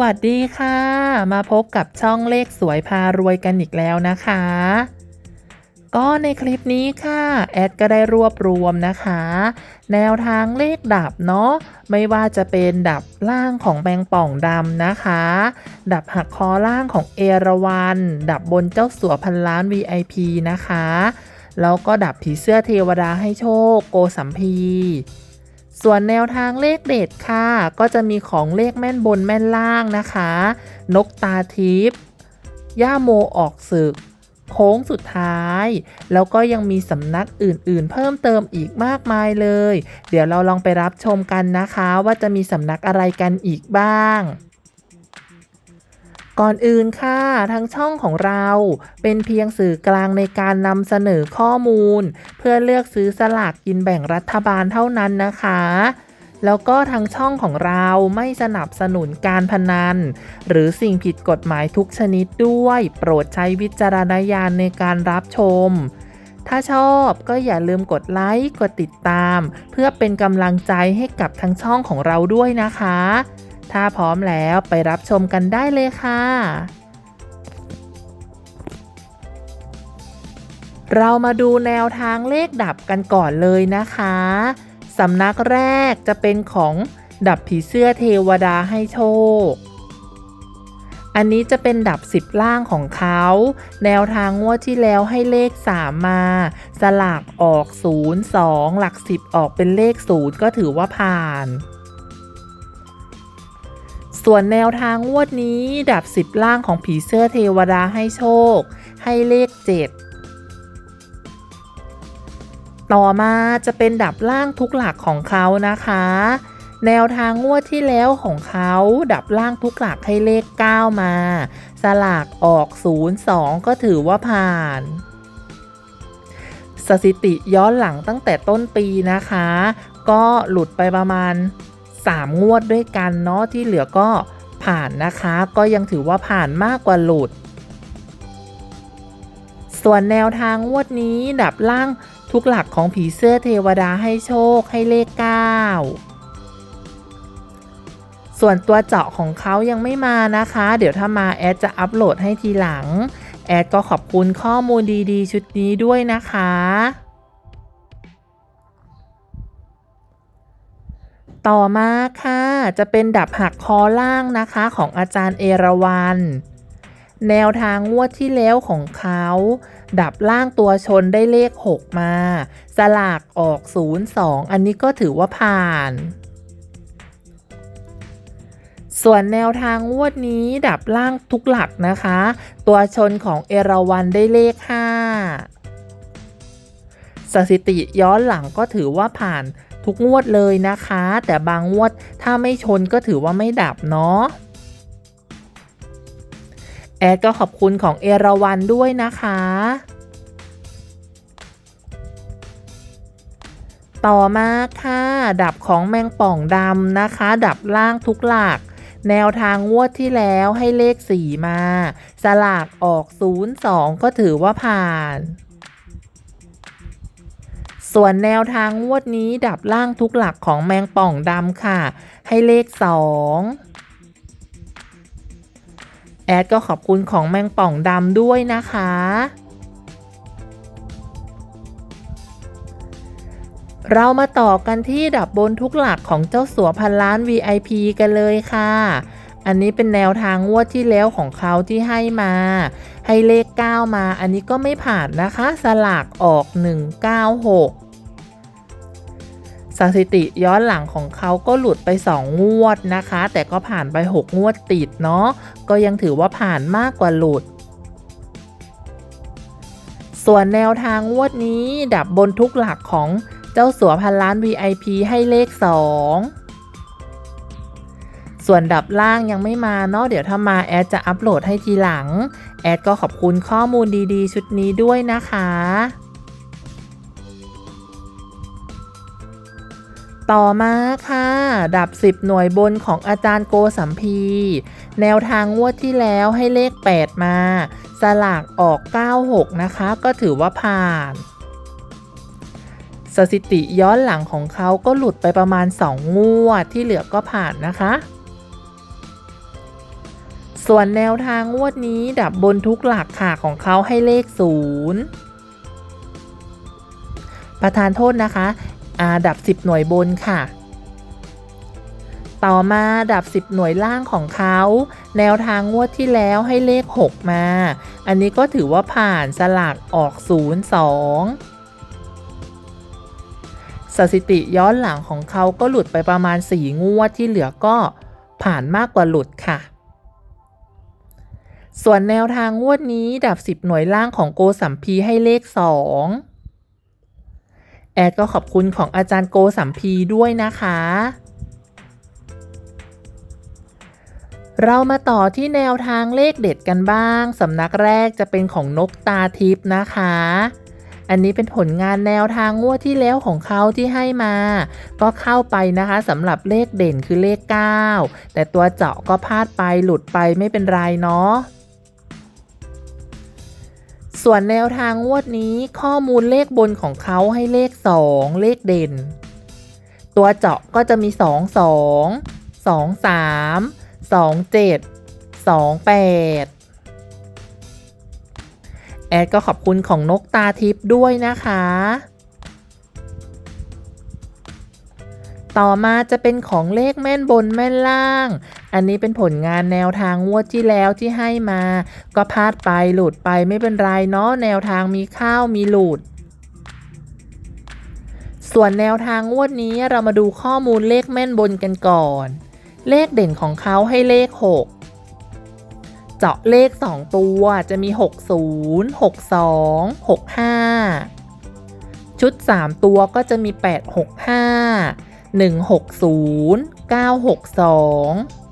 วัสดีค่ะ มาพบกับช่องเลขสวยพารวยกันอีกแล้วนะคะ ก็ในคลิปนี้ค่ะ แอดก็ได้รวบรวมนะคะ แนวทางเลขดับเนาะไม่ว่าจะเป็นดับล่างของแมงป่องดำนะคะ ดับหักคอล่างของเอราวัน ดับบนเจ้าสัวพันล้าน VIP นะคะ แล้วก็ดับผีเสื้อเทวดาให้โชคโกสัมพี ส่วนแนวทางเลขเด็ดค่ะ ก็จะมีของเลขแม่นบนแม่นล่างนะคะ นกตาทิพย์ย่าโมออกศึก โค้งสุดท้าย แล้วก็ยังมีสำนักอื่นๆ เพิ่มเติมอีกมากมายเลย เดี๋ยวเราลองไปรับชมกันนะคะ ว่าจะมีสำนักอะไรกันอีกบ้าง ก่อนอื่นค่ะ ทางช่องของเราเป็นเพียงสื่อกลางในการนำเสนอข้อมูล เพื่อเลือกซื้อสลากกินแบ่งรัฐบาลเท่านั้นนะคะ แล้วก็ทางช่องของเราไม่สนับสนุนการพนัน หรือสิ่งผิดกฎหมายทุกชนิดด้วย โปรดใช้วิจารณญาณในการรับชม ถ้าชอบก็อย่าลืมกดไลค์ กดติดตาม เพื่อเป็นกำลังใจให้กับทางช่องของเราด้วยนะคะ ถ้าพร้อมแล้วไปรับชมกันได้เลยค่ะ เรามาดูแนวทางเลขดับกันก่อนเลยนะคะสำนักแรกจะเป็นของดับผีเสื้อเทวดาให้โชค อันนี้จะเป็นดับสิบล่างของเขา แนวทางงวดที่แล้วให้เลข 3 มา สลากออก 0 2 หลัก 10 ออกเป็นเลข 0 ก็ถือว่าผ่าน ส่วนแนวทางงวดนี้ดับ10ล่างของผีเสื้อเทวดาให้โชค ให้เลข7ต่อมาจะเป็นดับล่างทุกหลักของเขานะคะ แนวทางงวดที่แล้วของเขาดับล่างทุกหลักให้เลข 9 มา สลากออก 02 ก็ถือว่าผ่าน สถิติย้อนหลังตั้งแต่ต้นปีนะคะ ก็หลุดไปประมาณ 3 งวดด้วยกันเนาะที่เหลือก็ผ่านนะคะ ก็ยังถือว่าผ่านมากกว่าหลุด ส่วนแนวทางงวดนี้ดับล่างทุกหลักของผีเสื้อเทวดาให้โชคให้เลข 9 ส่วนตัวเจาะของเขายังไม่มานะคะ เดี๋ยวถ้ามาแอดจะอัปโหลดให้ทีหลัง แอดก็ขอบคุณข้อมูลดีๆ ชุดนี้ด้วยนะคะ ต่อมาค่ะ จะเป็นดับหักคอล่างนะคะของอาจารย์เอราวัน แนวทางงวดที่แล้วของเขา ดับล่างตัวชนได้เลข 6 มา สลากออก 02 อันนี้ก็ถือว่าผ่าน ส่วนแนวทางงวดนี้ดับล่างทุกหลักนะคะ ตัวชนของเอราวันได้เลข 5 สถิติย้อนหลังก็ถือว่าผ่าน ทุกงวดเลยนะคะ แต่บางงวดถ้าไม่ชนก็ถือว่าไม่ดับเนาะแอดก็ขอบคุณของเอราวันด้วยนะคะ ต่อมาค่ะ ดับของแมงป่องดำนะคะ ดับล่างทุกหลัก แนวทางงวดที่แล้วให้เลข 4 มา สลากออก 02 ก็ถือว่าผ่าน ส่วนแนวทางงวดนี้ดับล่างทุกหลักของแมงป่องดำค่ะ ให้เลข 2 แอดก็ขอบคุณของแมงป่องดำด้วยนะคะ เรามาต่อกันที่ดับบนทุกหลักของเจ้าสัวพันล้าน VIP กันเลยค่ะอันนี้เป็นแนวทางงวดที่แล้วของเขาที่ให้มา ให้เลข 9 มา อันนี้ก็ไม่ผ่านนะคะ สลากออก 196 สถิติย้อนหลังของเขาก็หลุดไป 2 งวดนะคะ แต่ก็ผ่านไป 6 งวดติดเนาะก็ยังถือว่าผ่านมากกว่าหลุด ส่วนแนวทางงวดนี้ดับบนทุกหลักของเจ้าสัวพันล้าน VIP ให้เลข 2ส่วนดับล่างยังไม่มาเนาะเดี๋ยวถ้ามาแอดจะอัปโหลดให้ทีหลัง แอดก็ขอบคุณข้อมูลดีๆ ชุดนี้ด้วยนะคะ ต่อมาค่ะ ดับ 10 หน่วยบนของอาจารย์โกสัมพี แนวทางงวดที่แล้วให้เลข 8 มา สลากออก 96 นะคะ ก็ถือว่าผ่าน สถิติย้อนหลังของเขาก็หลุดไปประมาณ 2 งวดที่เหลือก็ผ่านนะคะ ส่วนแนวทางงวดนี้ดับบนทุกหลักค่ะของเขาให้เลขศูนย์ประธานโทษนะคะ อาดับ 10 หน่วยบนค่ะ ต่อมาดับ 10 หน่วยล่างของเขา แนวทางงวดที่แล้วให้เลข 6 มา อันนี้ก็ถือว่าผ่านสลากออก 0 2สถิติย้อนหลังของเขาก็หลุดไปประมาณ 4 งวดที่เหลือก็ผ่านมากกว่าหลุดค่ะ ส่วนแนวทางงวดนี้ดับ 10 หน่วยล่างของโกสัมพีให้เลข 2 แอดก็ขอบคุณของอาจารย์โกสัมพีด้วยนะคะ เรามาต่อที่แนวทางเลขเด็ดกันบ้าง สำนักแรกจะเป็นของนกตาทิพย์นะคะ อันนี้เป็นผลงานแนวทางงวดที่แล้วของเขาที่ให้มา ก็เข้าไปนะคะสำหรับเลขเด่นคือเลข 9 แต่ตัวเจาะก็พลาดไปหลุดไปไม่เป็นไรเนาะ ส่วนแนวทางงวดนี้ข้อมูลเลขบนของเขาให้เลข 2 เลขเด่น ตัวเจาะก็จะมี 2 2 2 3 2 7 2 8 แอดก็ขอบคุณของนกตาทิพย์ด้วยนะคะ ต่อมาจะเป็นของเลขแม่นบนแม่นล่าง อันนี้เป็นผลงานแนวทางงวดที่แล้วที่ให้มา ก็พลาดไปหลุดไปไม่เป็นไรเนาะแนวทางมีข้าวมีหลุดส่วนแนวทางงวดนี้เรามาดูข้อมูลเลขแม่นบนกันก่อน เลขเด่นของเขาให้เลข 6 เจาะเลข 2 ตัวจะมี 60 62 65 ชุด 3 ตัวก็จะมี 865 160 962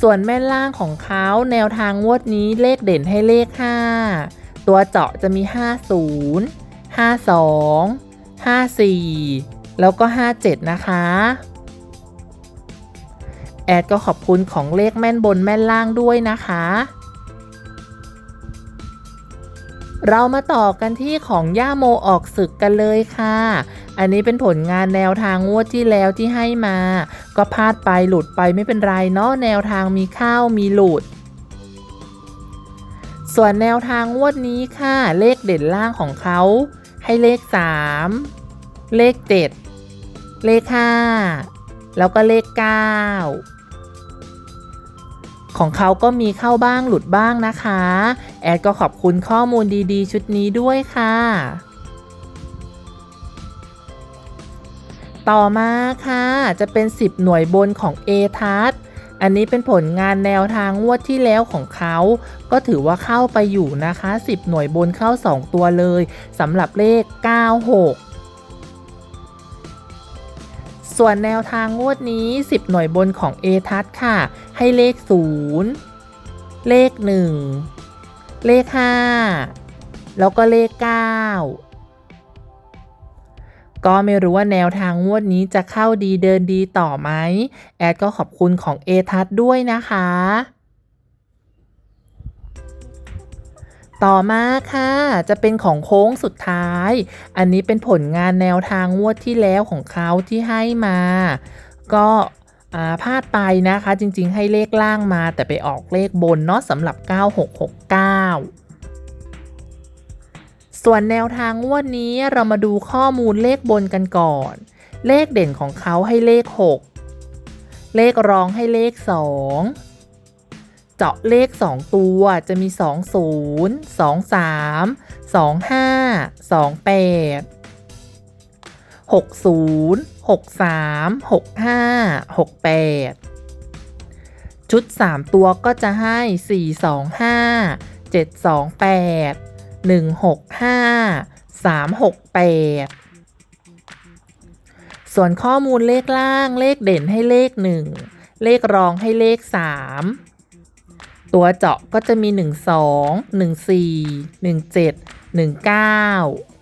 ส่วนแม่นล่างของเขาแนวทางงวดนี้เลขเด่นให้เลข 5 ตัวเจาะจะมี 50 52 54 แล้วก็ 57 นะคะ แอดก็ขอบคุณของเลขแม่นบนแม่นล่างด้วยนะคะ เรามาต่อกันที่ของย่าโมออกศึกกันเลยค่ะ อันนี้เป็นผลงานแนวทางงวดที่แล้วที่ให้มา ก็พลาดไปหลุดไปไม่เป็นไรเนาะแนวทางมีเข้าวมีหลุด ส่วนแนวทางงวดนี้ค่ะ เลขเด่นล่างของเขา ให้เลข 3 เลข 7 เลข 5 แล้วก็เลข 9ของเขาก็มีเข้าบ้างหลุดบ้างนะคะ แอดก็ขอบคุณข้อมูลดีๆ ชุดนี้ด้วยค่ะ ต่อมาค่ะ จะเป็น 10 หน่วยบนของ a t a s อันนี้เป็นผลงานแนวทางงวดที่แล้วของเขา ก็ถือว่าเข้าไปอยู่นะคะ 10 หน่วยบนเข้า 2 ตัวเลยสำหรับเลข 96ส่วนแนวทางงวดนี้ 10 หน่วยบนของ a t a s ค่ะ ให้เลข 0 เลข 1 เลข 5 แล้วก็เลข 9 ก็ไม่รู้ว่าแนวทางงวดนี้จะเข้าดีเดินดีต่อไหม แอดก็ขอบคุณของ a t a s ด้วยนะคะ ต่อมาค่ะ จะเป็นของโค้งสุดท้าย อันนี้เป็นผลงานแนวทางงวดที่แล้วของเขาที่ให้มา ก็ พลาดไปนะคะจริงๆ ให้เลขล่างมา แต่ไปออกเลขบนเนาะสำหรับ 9669ส่วนแนวทางงวดนี้เรามาดูข้อมูลเลขบนกันก่อน เลขเด่นของเขาให้เลข 6 เลขรองให้เลข 2 เจาะเลข 2 ตัวจะมี 20 23 25 28 60 63 65 68 ชุด 3 ตัวก็จะให้ 425 728 165 368 ส่วนข้อมูลเลขล่างเลขเด่นให้เลข 1 เลขรองให้เลข 3 ตัวเจาะก็จะมี 12 14 17 19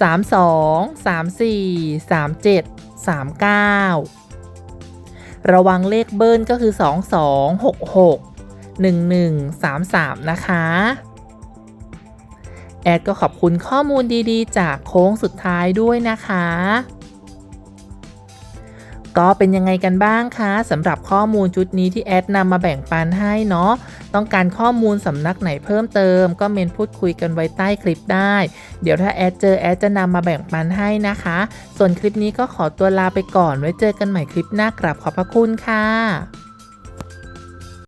32 34 37 39 ระวังเลขเบิ้ลก็คือ 22 66 11 33 นะคะ แอดก็ขอบคุณข้อมูลดีๆ จากโค้งสุดท้ายด้วยนะคะ ก็เป็นยังไงกันบ้างคะสำหรับข้อมูลชุดนี้ที่แอดนำมาแบ่งปันให้เนาะต้องการข้อมูลสำนักไหนเพิ่มเติม ก็เมนพูดคุยกันไว้ใต้คลิปได้ เดี๋ยวถ้าแอดเจอแอดจะนำมาแบ่งปันให้นะคะ ส่วนคลิปนี้ก็ขอตัวลาไปก่อนไว้เจอกันใหม่คลิปหน้ากราบขอบพระคุณค่ะ